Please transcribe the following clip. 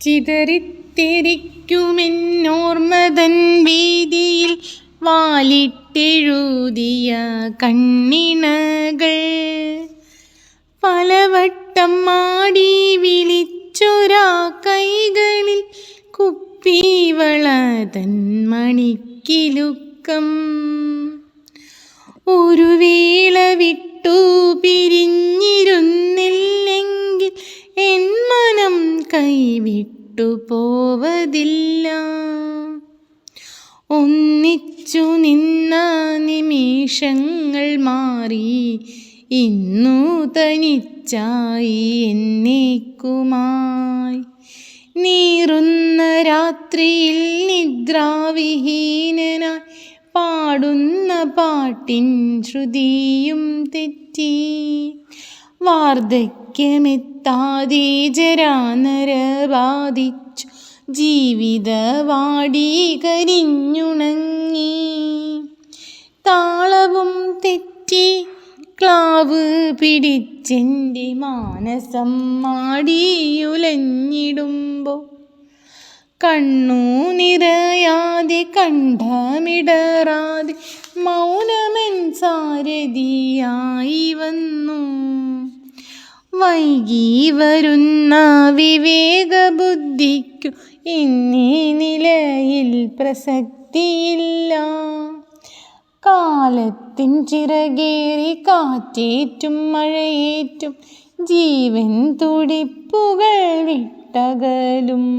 ചിതറിത്തിരിക്കുമെന്നോർമ്മതൻ വീതിയിൽ വാലിട്ടെഴുതിയ കണ്ണിണകൾ. പലവട്ടം മാടി വിളിച്ചൊരാ കൈകളിൽ കുപ്പിവള തൻ മണിക്കിലുക്കം. ഒരു വേള വിട്ടു പിരിഞ്ഞിരുന്നില്ലെങ്കിൽ മനം കൈവിട്ടു പോവതില്ല ഒന്നിച്ചു നിന്ന നിമിഷങ്ങൾ മാറി ഇന്നു തനിച്ചായി എന്നേക്കുമായി. നീറുന്ന രാത്രിയിൽ നിദ്രാവിഹീനനായി പാടുന്ന പാട്ടിൻ ശ്രുതിയും തെറ്റി. വാർദ്ധക്യമെത്താതെ ജരാനര ജീവിതവാടി കരിഞ്ഞുണങ്ങി താളവും തെറ്റി ക്ലാവ് പിടിച്ചെന്റെ മാനസം മാടിയുലഞ്ഞിടുമ്പോൾ കണ്ണു നിറയാതെ കണ്ഠമിടറാതെ മൗനമെൻ സാരഥിയായി വന്നു. വൈകി വരുന്ന വിവേക ബുദ്ധിക്കു എന്നീ നിലയിൽ പ്രസക്തിയില്ല. കാലത്തിൻ ചിറകേറി കാറ്റേറ്റും മഴയേറ്റും ജീവൻ തുടിപ്പുകൾ വിട്ടകലും.